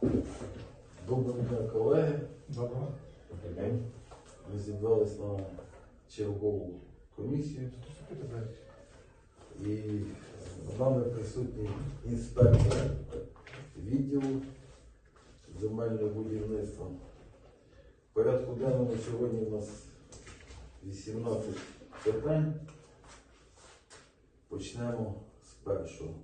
Доброго дня, колеги. Доброго. день. Ми зібрались на чергову комісію і з нами присутній інспектор відділу земельного будівництва. В порядку денному сьогодні у нас 18 питань. Почнемо з першого.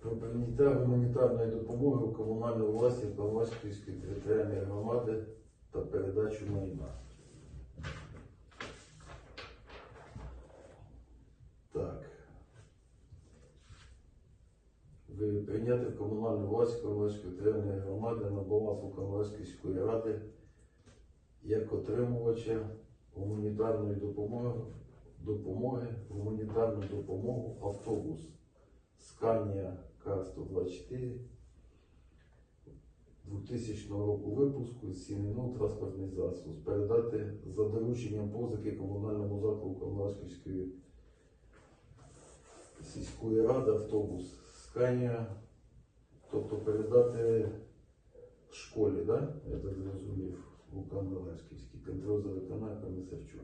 Про прийняття гуманітарної допомоги у комунальну власність Павловської територіальної громади та передачу майна. Так. Прийняти в комунальну власність Павловської територіальної громади на баланс Луковської ради як отримувача гуманітарної допомоги, допомоги, гуманітарну допомогу автобус Scania К-124 2000 року випуску з сімейного транспортний засіб передати за дорученням позики комунальному закладу Комунальської сільської ради автобус Scania, тобто передати школі, да? я так зрозумів, Лука Мелешківський, контроль за виконання комісарчук.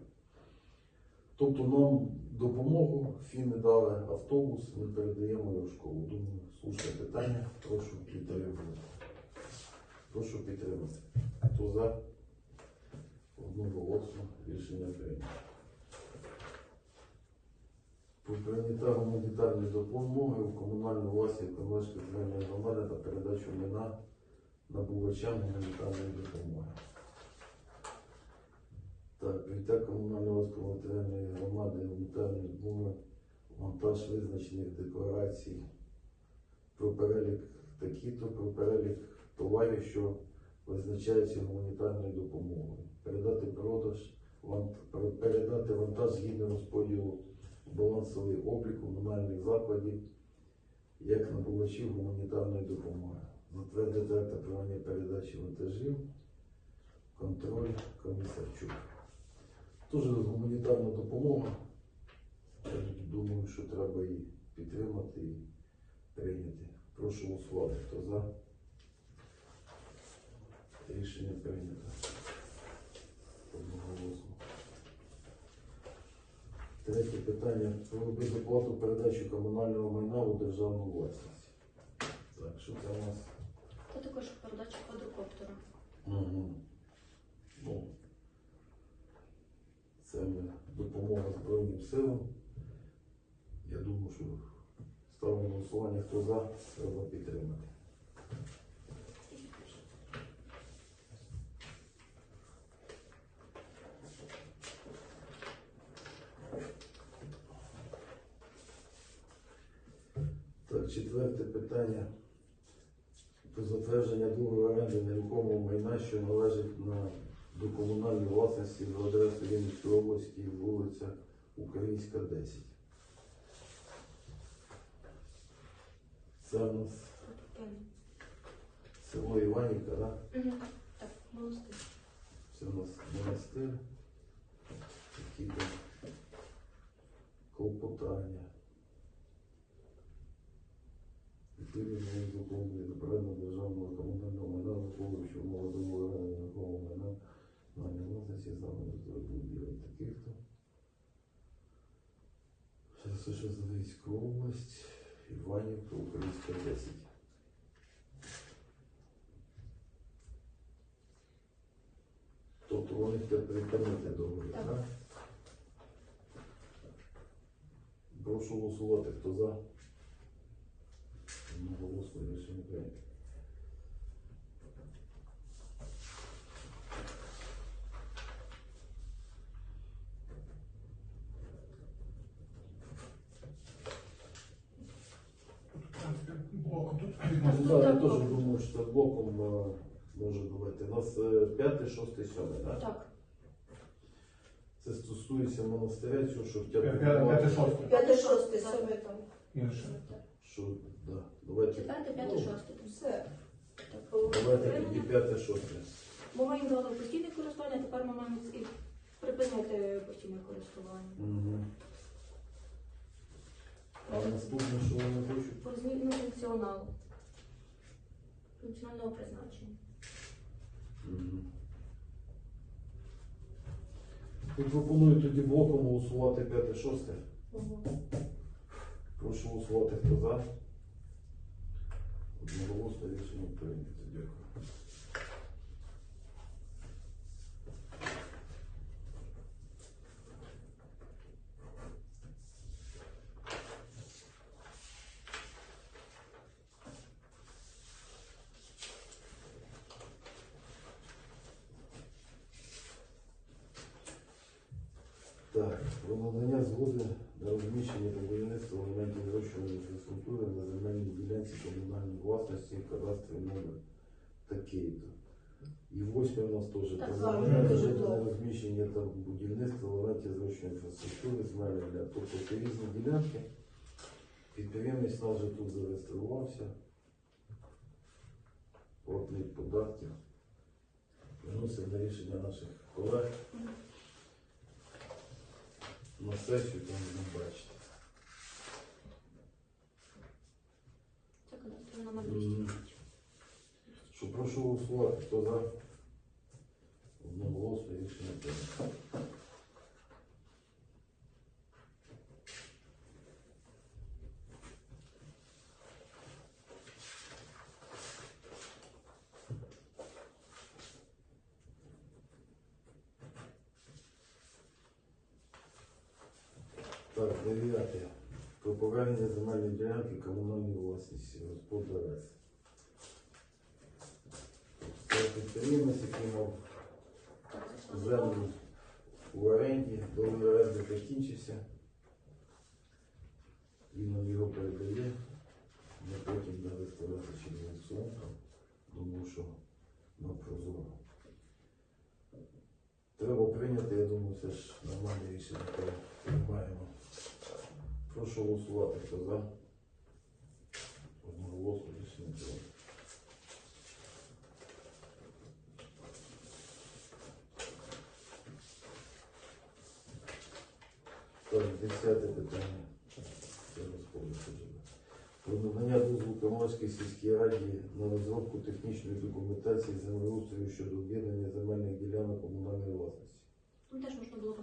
Тобто нам допомогу фіни дали автобус, ми передаємо його в школу. Думаю, слушне питання, прошу підтримати. Прошу підтримати. Хто за? Одноголосно рішення прийнято. Про прийняття гуманітарної допомоги у комунальну власність Комерської земельної громади та передачу майна набувачам гуманітарної допомоги. Так, прийняття комунальної власної громади гуманітарної допомоги, монтаж визначених декларацій про перелік такі-то, про перелік товарів, що визначаються гуманітарною допомогою. Передати продаж, передати вантаж згідно розподілу балансовий облік комунальних закладів як набувачів гуманітарної допомоги. Затвердити акт проведення передачі вантажів, контроль комісарчук. Дуже гуманітарна допомога. Думаю, що треба її підтримати. Прошу голосувати. Хто за? Рішення прийнято. Одноголосно. Третє питання. Про безоплатну передачу комунального майна у державну власність. Так, що це у нас? Це також передача квадрокоптера. Угу. Ну, це допомога Збройним силам. Я думаю, що ставимо голосування, хто за, треба підтримати. Так, четверте питання про затвердження договору оренди нерухомого майна, що належить на до комунальної власності в адресу Вінницької області, вулиця Українська, 10. Це у нас село Іванівка, да? Угу. Так, монастир. Це у нас монастир. Такі там клопотання. Відповідно закону направлено державного комунального майна, враховуючи умови договору нерухомого майна на власності саме будівель таких то. Це Завійська область, Іванівка, Українська 10. Тобто вони хочуть припинити договір, Так. так? Прошу голосувати, хто за. Одноголосно рішення прийнято. Блоку тут Ну, да, я теж думаю, що це блоком е, може давати. У нас е, п'яте, шосте, сьоме, так? Так. Це стосується монастиря, цього, що п'я- П'яте будувати. шосте. П'яте, шосте, саме там. Інше. Що, да. Давайте, Четверте, п'яте, шосте. Все. Так, давайте тоді п'яте, шосте. Бо ми їм дали постійне користування, тепер ми маємо і припинити постійне користування. Угу. А наступне, що вони хочуть? По зміну функціоналу. Функціонального призначення. І пропоную тоді блоком голосувати 5-6. Прошу голосувати, хто за. Одноголосно рішення прийнято. Дякую. Так, про надання згоди на розміщення та будівництво елементів зрощуваної інфраструктури на земельній ділянці комунальної власності, кадастровий номер такий-то. І восьме у нас теж Так, про зараз надання згоди на розміщення та будівництво елементів зрощуваної інфраструктури земельної ділянки. Тобто це різні ділянки. Підприємець нас вже тут зареєструвався. Платник податків. Виносимо на рішення наших колег на сесію, не. Це кадастровий номер 200. Що прошу голосувати, хто за? Одноголосно рішення прийнято. Так, дев'яте. Про повернення ділянки комунальної власності господар Це підприємець, який мав землю в оренді, договір оренди закінчився. Він нам його передає. Ми потім дали сказати через сумку. Думаю, що на прозоро. Треба прийняти, я думаю, це ж нормальне рішення, яке приймаємо. Прошу голосувати, хто за. Одноголосно рішення прийнято. Десяте питання. Про надання дозволу Камарській сільській раді на розробку технічної документації землеустрою щодо об'єднання земельних ділянок комунальної власності. Там теж можна було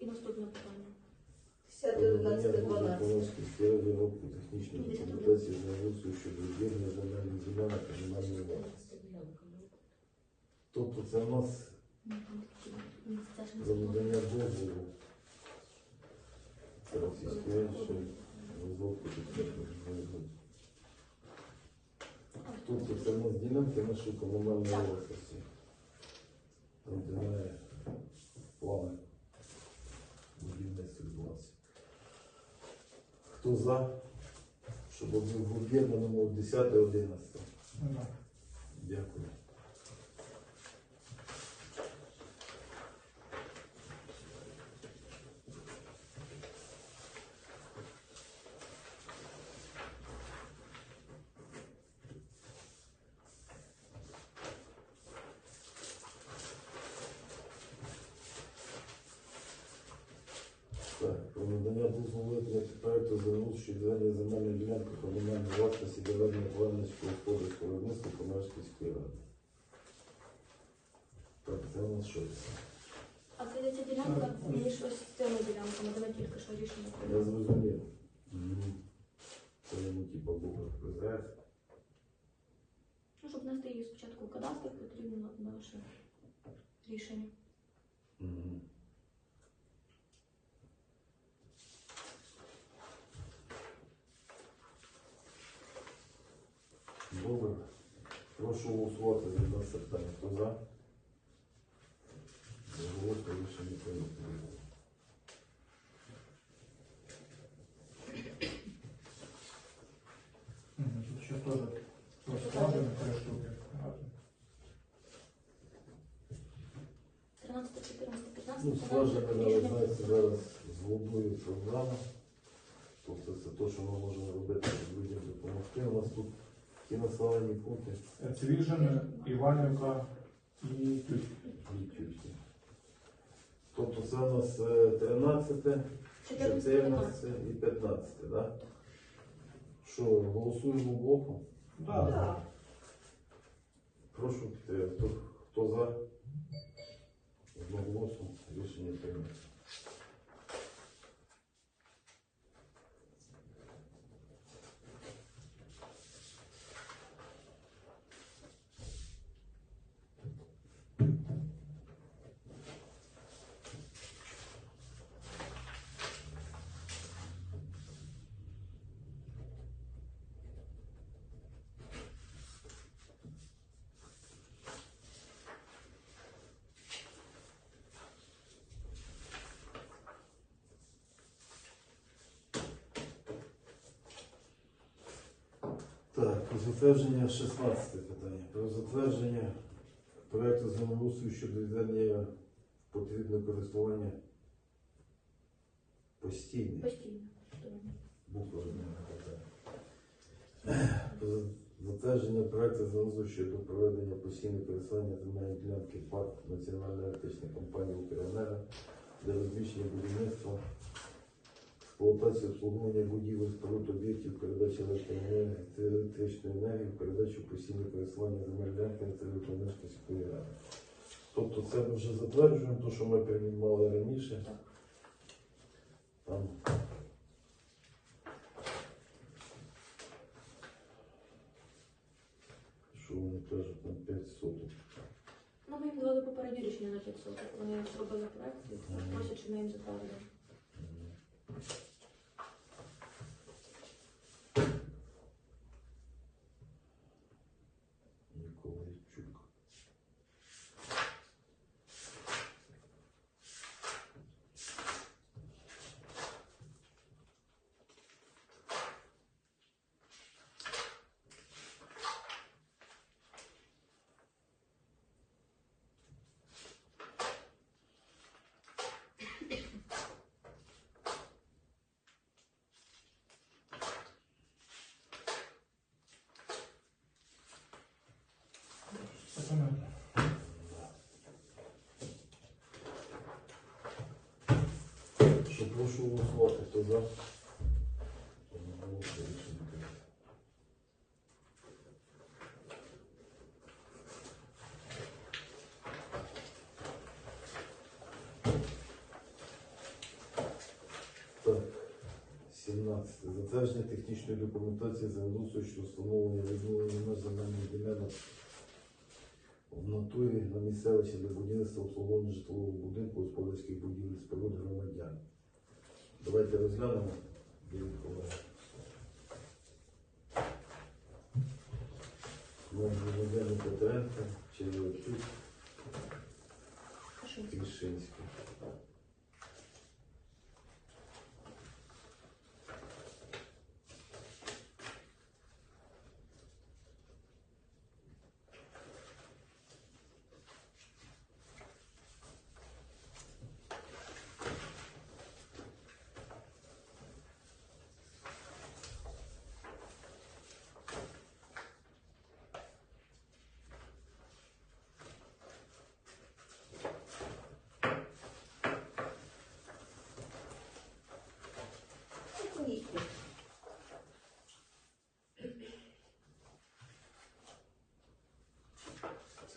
і наступне питання. Технічної документації землеустрою щодо об'єднання земельних ділянок комунальної власності. Тобто це у нас Це було. надання дозволу Російської Ради щодо розробку технічної документації. Тобто це в нас ділянки нашої комунальної власності. Там, де немає плани будівництва відбуватися. Хто за? Щоб в об'єднаному 10-11. Нема. Дякую. Так, про надання дозволу виконати проекту ЗНУ щодо ведення земельної ділянки комунальної власності для ведення планівського господарського виробництва Комерської ради. Так, це у нас що? А це ця ділянка між ось цими ділянками, де ми тільки що рішення Я прийняли. зрозумів. Це йому типа Бога ПЗФ. Ну, щоб внести її спочатку в кадастр, потрібно наше рішення. Мгм. Добре. Прошу голосувати за нас питання. Хто за? Голосує рішення прийнято. Мгм, Тут ще теж розкладено три штуки. 13, 14, 15, Ну, скважина, але знаєте, зараз з водою проблема. Тобто це те, що ми можемо робити, щоб людям допомогти. У нас тут ті населені пункти Е, Цвіжин, Іванівка і і тютки. Тобто це у нас е, 13, 14, 14 і 15, так? Що, голосуємо блоком? Да. Так. Прошу. Хто, хто за? Одноголосно рішення прийнято. Так, про затвердження 16 питання. Про затвердження проекту землеустрою щодо відведення потрібного користування постійне. Постійно. Буква питання. Про затвердження проекту землеустрою щодо проведення постійного користування земельної ділянки парк Національної електричної компанії «Укренерго» для розміщення будівництва експлуатації обслуговування будівель, споруд об'єктів, передачі електроенергії електричної енергії, передачу постійного користування земельної ділянки території Мешківської ради. Тобто це ми вже затверджуємо, те, що ми приймали раніше. Там що вони кажуть на 5 соток. Ну, ми їм давали попереднє рішення на 500. Вони зробили проект і просять, щоб ми їм затвердили. Прошу голосувати, хто за? Так, 17. Затвердження технічної документації землеустрою щодо встановлення відновлення меж земельних ділянок в натурі на місцевості для будівництва обслуговування житлового будинку, господарських будівель, споруд громадян. Давайте розглянемо. Володимир Петренко, Черевчук, Кишинський.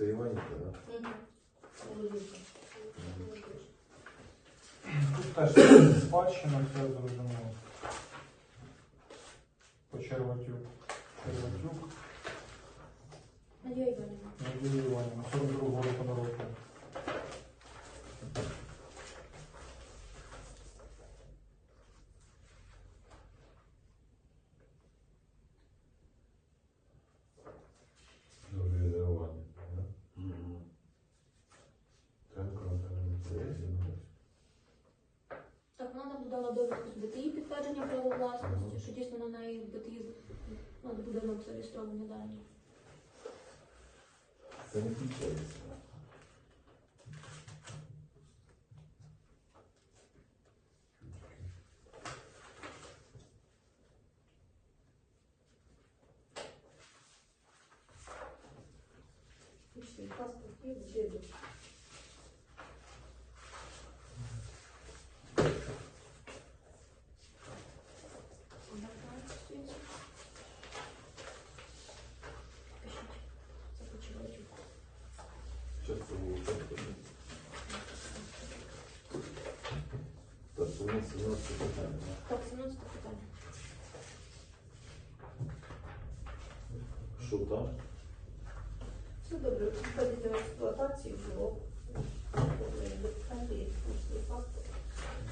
Це Іванівка, так? Тут теж спадщина, все зрозуміло. По Черватюк. Черватюк, Надія Іванівна. Надія Іванівна, 42 року народження. Дуже ізольовані. Мгм. Так, вона нам додала довідку з БТІ підтвердження права власності, що дійсно на неї в БТІ ну, будинок зареєстровані дані. Це не включається. Пиши, паспорт є, діду. Пишіть. Це почувачу. Зараз це було чітко. Так, це у нас 17 питання. да? Так, 17 питання. Що там? Все добре, входите в експлуатацію було. Деталі, паспорт.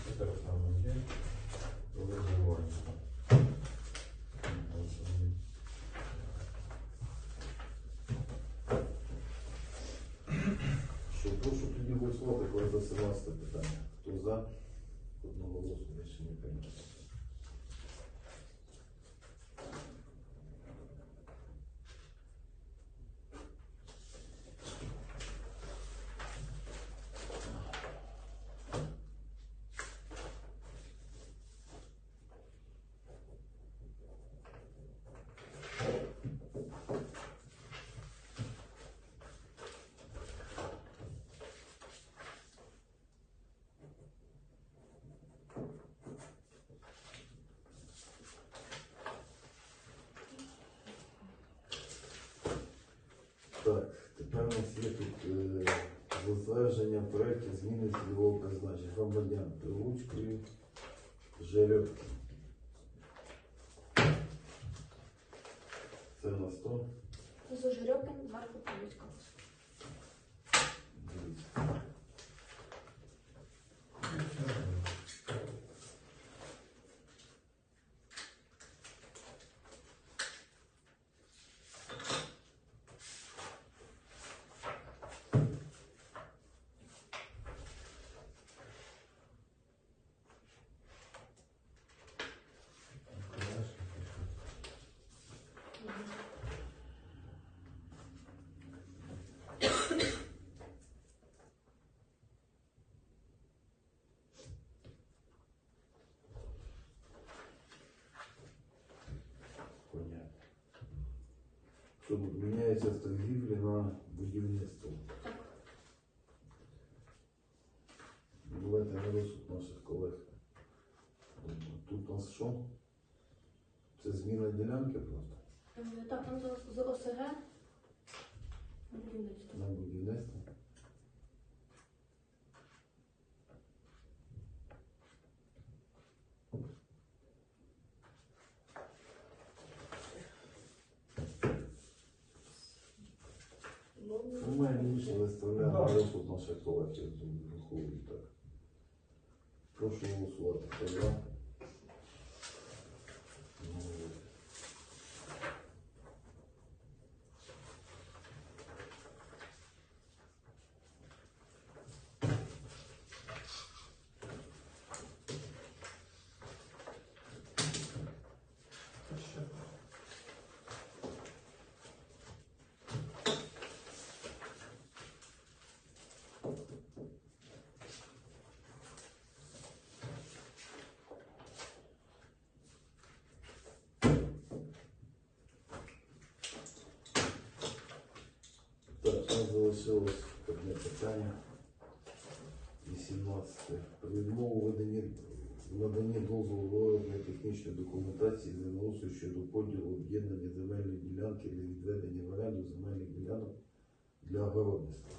Это основной день. Вызывание. Що, прошу тоді голосувати, коли за 17 питання. Хто за? Одноголосно рішення прийнято. Так, тепер у нас є тут е, затвердження проєкту зміни цільового призначення громадян Прилуцької, Жеребки. Це у нас то. Зожирьопин, зверху Полуцька. Що міняється з торгівлі на будівництво. Бувайте на розсуд наших колег. Тут у нас що? Це зміна ділянки просто Так, там ОСГ. На ОСГ на будівництво. На більше виставляємо на розсуд наших колег, я думаю, враховую так. Прошу голосувати. Хто за? Ну, Ще. Так, у нас залишилось одне питання. 18. Про відмову надання дозволу на технічної документації землеустрою щодо поділу об'єднання земельної ділянки для відведення в оренду земельних ділянок для огородництва.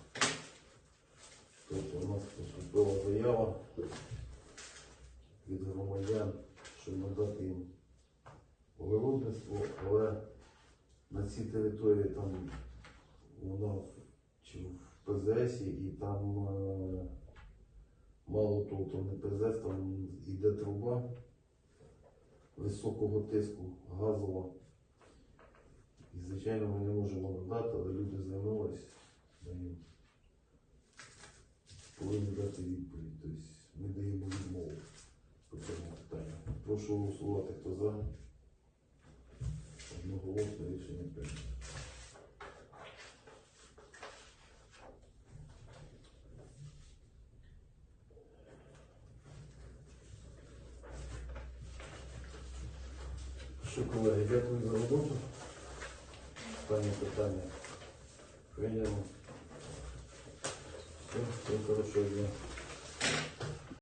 Тобто у нас поступила заява від громадян, щоб надати їм огородництво, але на цій території там вона в- чи в ПЗС і там е, мало того, то не ПЗС, там йде труба високого тиску, газова. І, звичайно, ми не можемо надати, але люди звернулись, ми повинні дати відповідь. Тобто ми даємо відмову по цьому питанню. Прошу голосувати, хто за. Одноголосне рішення прийнято. Що, колеги, дякую за роботу. Останнє питання. Прийнямо. Все, всім хорошого дня.